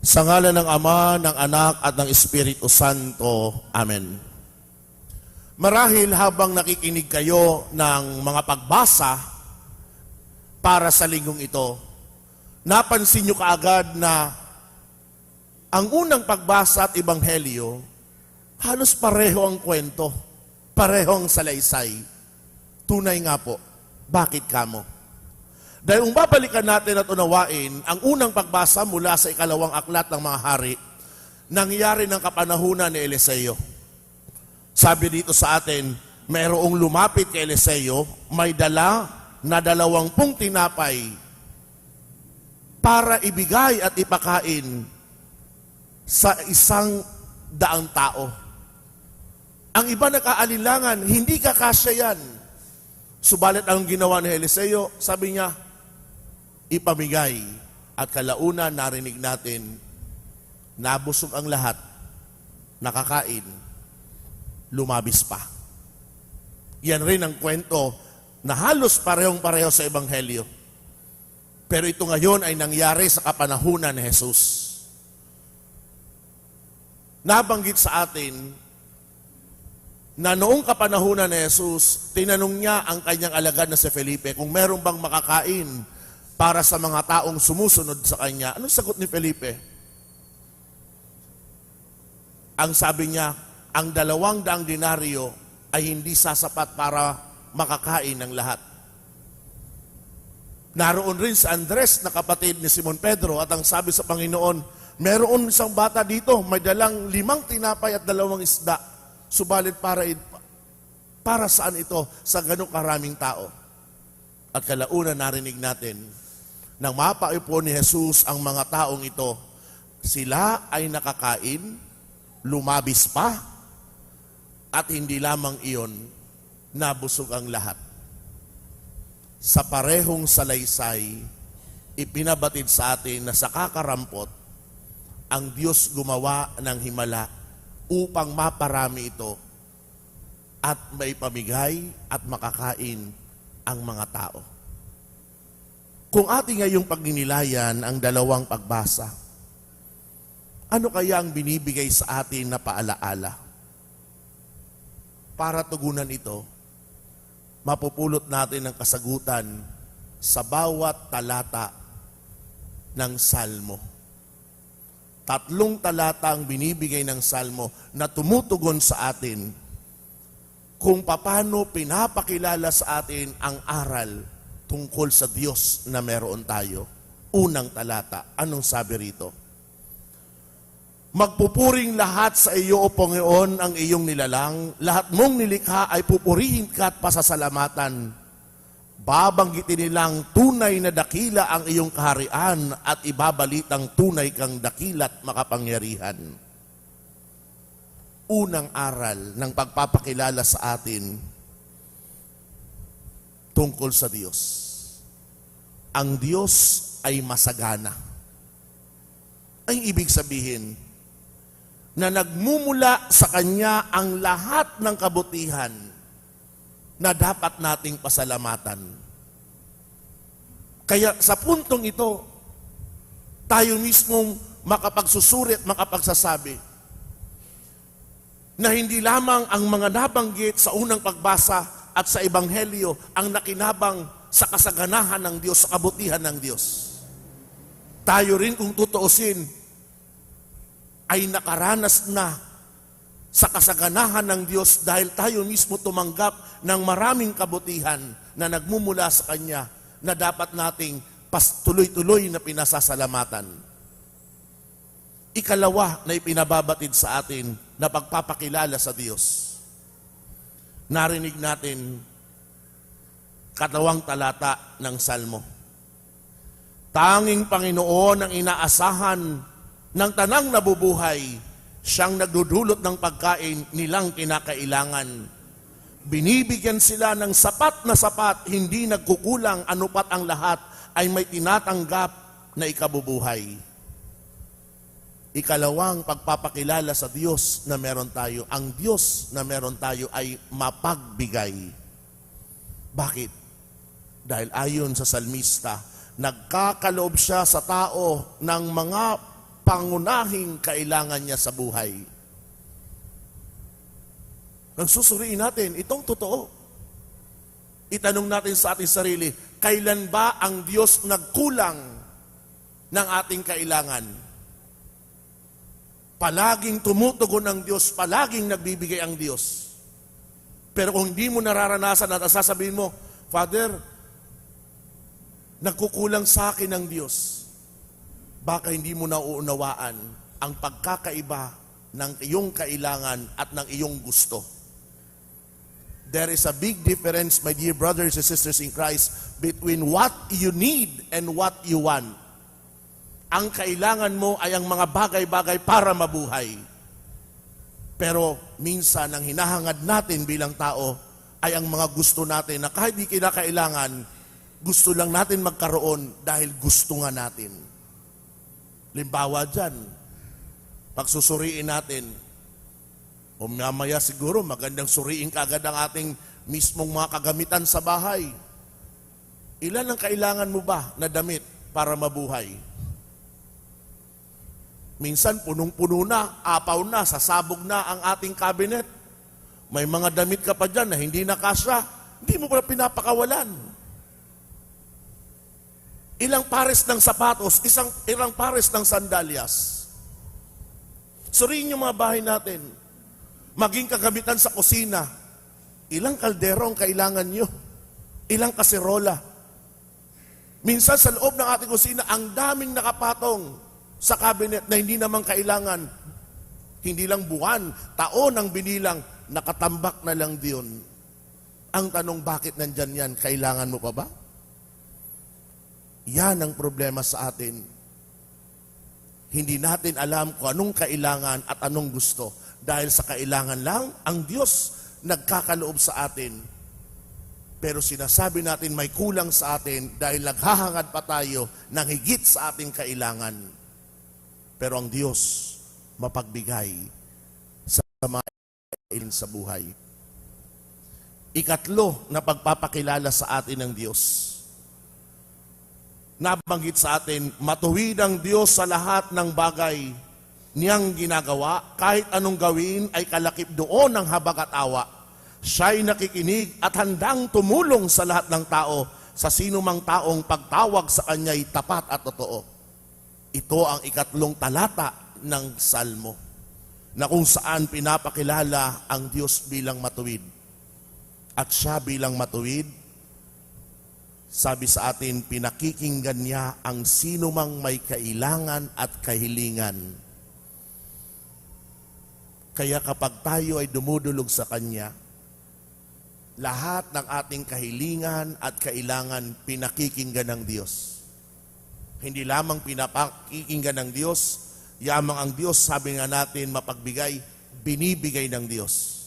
Sa ngala ng Ama, ng Anak at ng Espiritu Santo. Amen. Marahil habang nakikinig kayo ng mga pagbasa para sa linggong ito, napansin nyo kaagad na ang unang pagbasa at ebanghelyo, halos pareho ang kwento, pareho ang salaysay. Tunay nga po, bakit kamo? Dahil kung babalikan natin at unawain, ang unang pagbasa mula sa ikalawang aklat ng mga hari, nangyari ng kapanahunan ni Eliseo. Sabi dito sa atin, mayroong lumapit kay Eliseo, may dala na dalawampung tinapay para ibigay at ipakain sa isang daang tao. Ang iba nakaalinlangan, hindi kakasya yan. Subalit ang ginawa ni Eliseo, sabi niya, ipamigay. At kalauna narinig natin, nabusog ang lahat, nakakain, lumabis pa. Yan rin ang kwento na halos parehong-pareho sa Ebanghelyo. Pero ito ngayon ay nangyari sa kapanahunan ni Jesus. Nabanggit sa atin na noong kapanahunan ni Jesus, tinanong niya ang kanyang alagad na si Felipe kung meron bang makakain para sa mga taong sumusunod sa kanya. Anong sagot ni Felipe? Ang sabi niya, ang dalawang daang dinaryo ay hindi sasapat para makakain ng lahat. Naroon rin si Andres na kapatid ni Simon Pedro at ang sabi sa Panginoon, meron isang bata dito, may dalang limang tinapay at dalawang isda. Subalit para, para saan ito sa ganong karaming tao? At kalauna narinig natin, nang mapaipo ni Jesus ang mga taong ito, sila ay nakakain, lumabis pa, at hindi lamang iyon, nabusog ang lahat. Sa parehong salaysay, ipinabatid sa atin na sa kakarampot, ang Diyos gumawa ng himala upang maparami ito at maipamigay at makakain ang mga tao. Kung ating ngayong pagninilayan ang dalawang pagbasa, ano kaya ang binibigay sa atin na paalaala? Para tugunan ito, mapupulot natin ang kasagutan sa bawat talata ng Salmo. Tatlong talata ang binibigay ng Salmo na tumutugon sa atin kung paano pinapakilala sa atin ang aral tungkol sa Diyos na meron tayo. Unang talata, anong sabi rito? Magpupuring lahat sa iyo, O Panginoon, ang iyong nilalang. Lahat mong nilikha ay pupurihin ka at pasasalamatan. Babanggitin nilang tunay na dakila ang iyong kaharian at ibabalitang tunay kang dakilat makapangyarihan. Unang aral ng pagpapakilala sa atin tungkol sa Diyos. Ang Diyos ay masagana. Ay ibig sabihin, na nagmumula sa Kanya ang lahat ng kabutihan na dapat nating pasalamatan. Kaya sa puntong ito, tayo mismong makapagsusuri at makapagsasabi na hindi lamang ang mga nabanggit sa unang pagbasa at sa Ebanghelyo ang nakinabang sa kasaganahan ng Diyos, sa kabutihan ng Diyos. Tayo rin kung tutuusin, ay nakaranas na sa kasaganahan ng Diyos dahil tayo mismo tumanggap ng maraming kabutihan na nagmumula sa Kanya na dapat nating pas tuloy-tuloy na pinasasalamatan. Ikalawa na ipinababatid sa atin na pagpapakilala sa Diyos. Narinig natin katawang talata ng Salmo. Tanging Panginoon ang inaasahan ng tanang nabubuhay, siyang nagdudulot ng pagkain nilang kinakailangan. Binibigyan sila ng sapat na sapat, hindi nagkukulang anupat ang lahat ay may tinatanggap na ikabubuhay. Ikalawang pagpapakilala sa Diyos na meron tayo. Ang Diyos na meron tayo ay mapagbigay. Bakit? Dahil ayon sa salmista, nagkakaloob siya sa tao ng mga pangunahing kailangan niya sa buhay. Nang susuriin natin, itong totoo. Itanong natin sa ating sarili, kailan ba ang Diyos nagkulang ng ating kailangan? Palaging tumutugon ang Diyos, palaging nagbibigay ang Diyos. Pero kung hindi mo nararanasan at sasabihin mo, Father, nagkukulang sa akin ang Diyos, baka hindi mo nauunawaan ang pagkakaiba ng iyong kailangan at ng iyong gusto. There is a big difference, my dear brothers and sisters in Christ, between what you need and what you want. Ang kailangan mo ay ang mga bagay-bagay para mabuhay. Pero minsan, ang hinahangad natin bilang tao ay ang mga gusto natin na kahit di kinakailangan, gusto lang natin magkaroon dahil gusto nga natin. Limbawa dyan, pagsusuriin natin, o mamaya siguro magandang suriin kaagad ang ating mismong mga kagamitan sa bahay. Ilan ang kailangan mo ba na damit para mabuhay? Minsan punong-puno na, apaw na, sasabog na ang ating cabinet. May mga damit ka pa dyan na hindi nakasya, hindi mo pa pinapakawalan. Ilang pares ng sapatos, isang ilang pares ng sandalyas. Suriin yung mga bahay natin. Maging kagamitan sa kusina. Ilang kaldero ang kailangan nyo? Ilang kaserola? Minsan sa loob ng ating kusina, ang daming nakapatong sa cabinet na hindi naman kailangan. Hindi lang buwan, taon ang binilang, nakatambak na lang diyon. Ang tanong, bakit nandyan yan? Kailangan mo pa ba? Yan ang problema sa atin. Hindi natin alam kung anong kailangan at anong gusto. Dahil sa kailangan lang, ang Diyos nagkakaloob sa atin. Pero sinasabi natin may kulang sa atin dahil naghahangad pa tayo ng higit sa ating kailangan. Pero ang Diyos mapagbigay sa mga sa buhay. Ikatlo na pagpapakilala sa atin ng Diyos nabanggit sa atin, matuwid ang Diyos sa lahat ng bagay niyang ginagawa, kahit anong gawin ay kalakip doon ng habag at awa. Siya'y nakikinig at handang tumulong sa lahat ng tao, sa sino mang taong pagtawag sa kanya'y tapat at totoo. Ito ang ikatlong talata ng Salmo, na kung saan pinapakilala ang Diyos bilang matuwid. At siya bilang matuwid, sabi sa atin, pinakikinggan niya ang sino mang may kailangan at kahilingan. Kaya kapag tayo ay dumudulog sa Kanya, lahat ng ating kahilingan at kailangan pinakikinggan ng Diyos. Hindi lamang pinapakikinggan ng Diyos, yamang ang Diyos, sabi nga natin, mapagbigay, binibigay ng Diyos.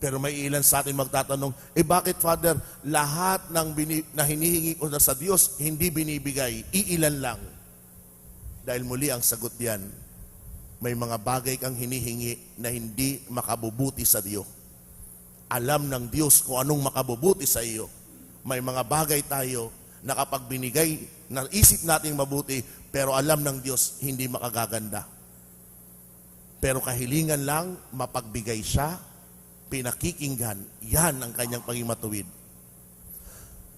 Pero may ilan sa atin magtatanong, eh bakit Father, lahat ng bini, na hinihingi ko na sa Diyos, hindi binibigay, iilan lang. Dahil muli ang sagot diyan, may mga bagay kang hinihingi na hindi makabubuti sa Diyos. Alam ng Diyos kung anong makabubuti sa iyo. May mga bagay tayo na kapag binigay, na isip nating mabuti, pero alam ng Diyos, hindi makagaganda. Pero kahilingan lang, mapagbigay siya, pinakikinggan, yan ang kanyang pagimatuwid.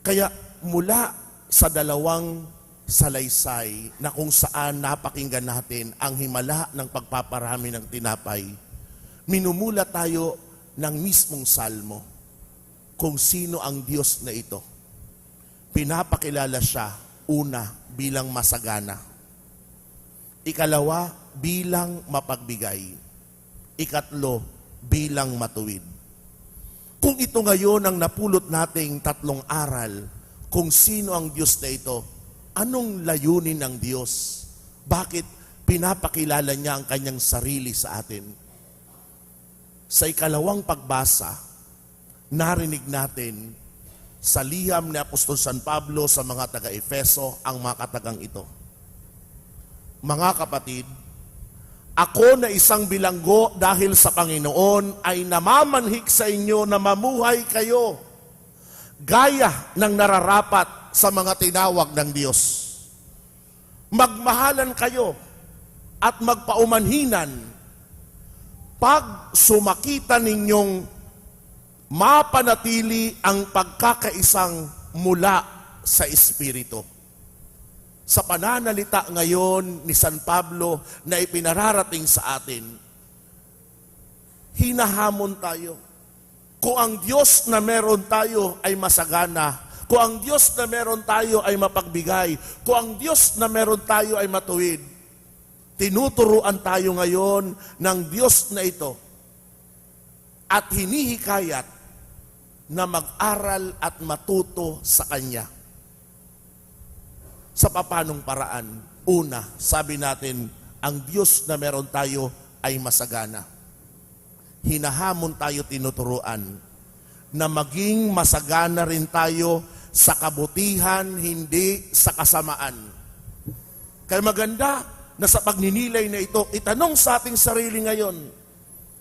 Kaya mula sa dalawang salaysay na kung saan napakinggan natin ang himala ng pagpaparami ng tinapay, minumula tayo ng mismong salmo kung sino ang Diyos na ito. Pinapakilala siya, una, bilang masagana. Ikalawa, bilang mapagbigay. Ikatlo, bilang matuwid. Kung ito ngayon ang napulot nating tatlong aral, kung sino ang Diyos na ito, anong layunin ng Diyos? Bakit pinapakilala niya ang kanyang sarili sa atin? Sa ikalawang pagbasa, narinig natin sa liham ni Apostol San Pablo sa mga taga-Efeso ang mga katagang ito. Mga kapatid, ako na isang bilanggo dahil sa Panginoon ay namamanhik sa inyo na mamuhay kayo gaya ng nararapat sa mga tinawag ng Diyos. Magmahalan kayo at magpaumanhinan pag sumakita ninyong mapanatili ang pagkakaisang mula sa Espiritu. Sa pananalita ngayon ni San Pablo na ipinararating sa atin, hinahamon tayo. Kung ang Diyos na meron tayo ay masagana, kung ang Diyos na meron tayo ay mapagbigay, kung ang Diyos na meron tayo ay matuwid, tinuturuan tayo ngayon ng Diyos na ito at hinihikayat na mag-aral at matuto sa Kanya. Sa papanong paraan? Una, sabi natin, ang Diyos na meron tayo ay masagana. Hinahamon tayo tinuturuan na maging masagana rin tayo sa kabutihan, hindi sa kasamaan. Kaya maganda na sa pagninilay na ito, itanong sa ating sarili ngayon,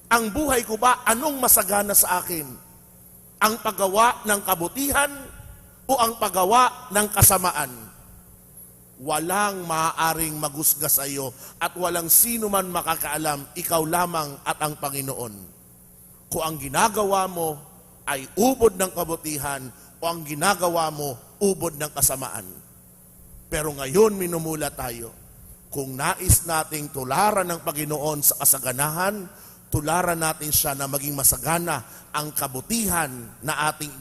ang buhay ko ba anong masagana sa akin? Ang paggawa ng kabutihan o ang paggawa ng kasamaan? Walang maaaring magusga sa iyo at walang sino man makakaalam, ikaw lamang at ang Panginoon. Kung ang ginagawa mo ay ubod ng kabutihan o ang ginagawa mo ubod ng kasamaan. Pero ngayon minumula tayo. Kung nais nating tularan ng Panginoon sa kasaganahan, tularan natin siya na maging masagana ang kabutihan na ating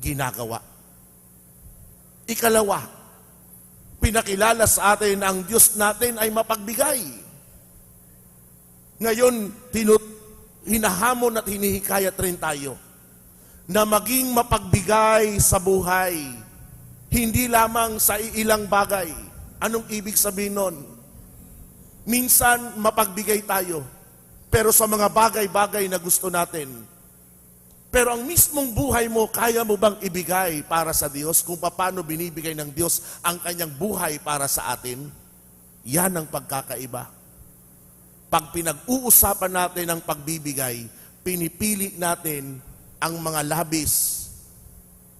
ginagawa. Ikalawa, pinakilala sa atin ang Diyos natin ay mapagbigay. Ngayon, tinut hinahamon at hinihikayat rin tayo na maging mapagbigay sa buhay, hindi lamang sa ilang bagay. Anong ibig sabihin nun? Minsan mapagbigay tayo, pero sa mga bagay-bagay na gusto natin. Pero ang mismong buhay mo, kaya mo bang ibigay para sa Diyos kung paano binibigay ng Diyos ang kanyang buhay para sa atin? Yan ang pagkakaiba. Pag pinag-uusapan natin ang pagbibigay, pinipili natin ang mga labis.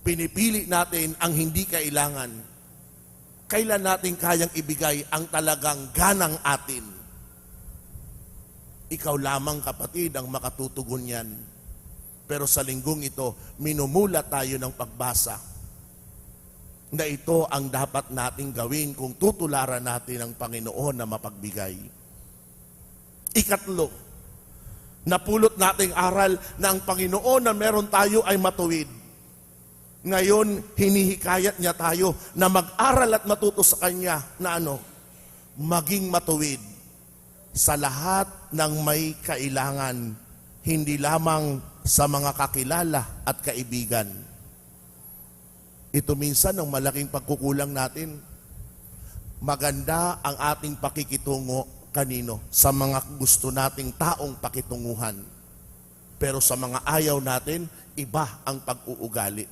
Pinipili natin ang hindi kailangan. Kailan natin kayang ibigay ang talagang ganang atin? Ikaw lamang kapatid ang makatutugon yan. Pero sa linggong ito, minumula tayo ng pagbasa na ito ang dapat nating gawin kung tutularan natin ang Panginoon na mapagbigay. Ikatlo, napulot nating aral na ang Panginoon na meron tayo ay matuwid. Ngayon, hinihikayat niya tayo na mag-aral at matuto sa Kanya na ano? Maging matuwid sa lahat ng may kailangan, hindi lamang sa mga kakilala at kaibigan. Ito minsan ang malaking pagkukulang natin. Maganda ang ating pakikitungo kanino sa mga gusto nating taong pakitunguhan. Pero sa mga ayaw natin, iba ang pag-uugali.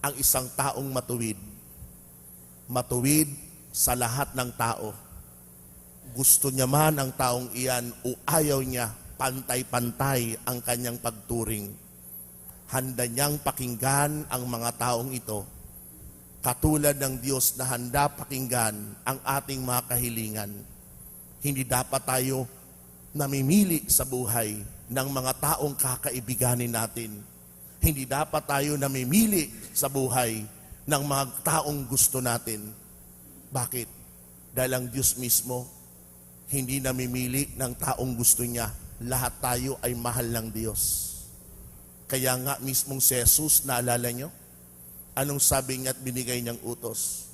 Ang isang taong matuwid. Matuwid sa lahat ng tao. Gusto niya man ang taong iyan o ayaw niya, pantay-pantay ang kanyang pagturing. Handa niyang pakinggan ang mga taong ito, katulad ng Diyos na handa pakinggan ang ating mga kahilingan. Hindi dapat tayo namimili sa buhay ng mga taong kakaibiganin natin. Hindi dapat tayo namimili sa buhay ng mga taong gusto natin. Bakit? Dahil ang Diyos mismo, hindi namimili ng taong gusto niya. Lahat tayo ay mahal ng Diyos. Kaya nga mismong si Jesus, naalala nyo? Anong sabi niya at binigay niyang utos?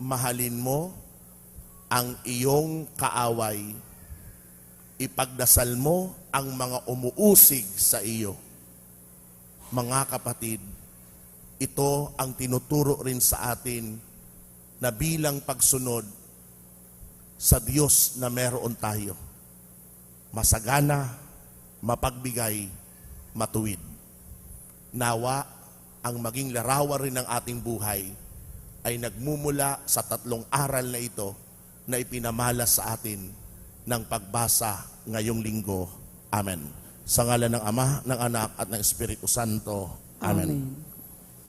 Mahalin mo ang iyong kaaway. Ipagdasal mo ang mga umuusig sa iyo. Mga kapatid, ito ang tinuturo rin sa atin na bilang pagsunod sa Diyos na meron tayo. Masagana, mapagbigay, matuwid. Nawa ang maging larawan rin ng ating buhay ay nagmumula sa tatlong aral na ito na ipinamala sa atin ng pagbasa ngayong linggo. Amen. Sa ngalan ng Ama, ng Anak at ng Espiritu Santo. Amen. Amen.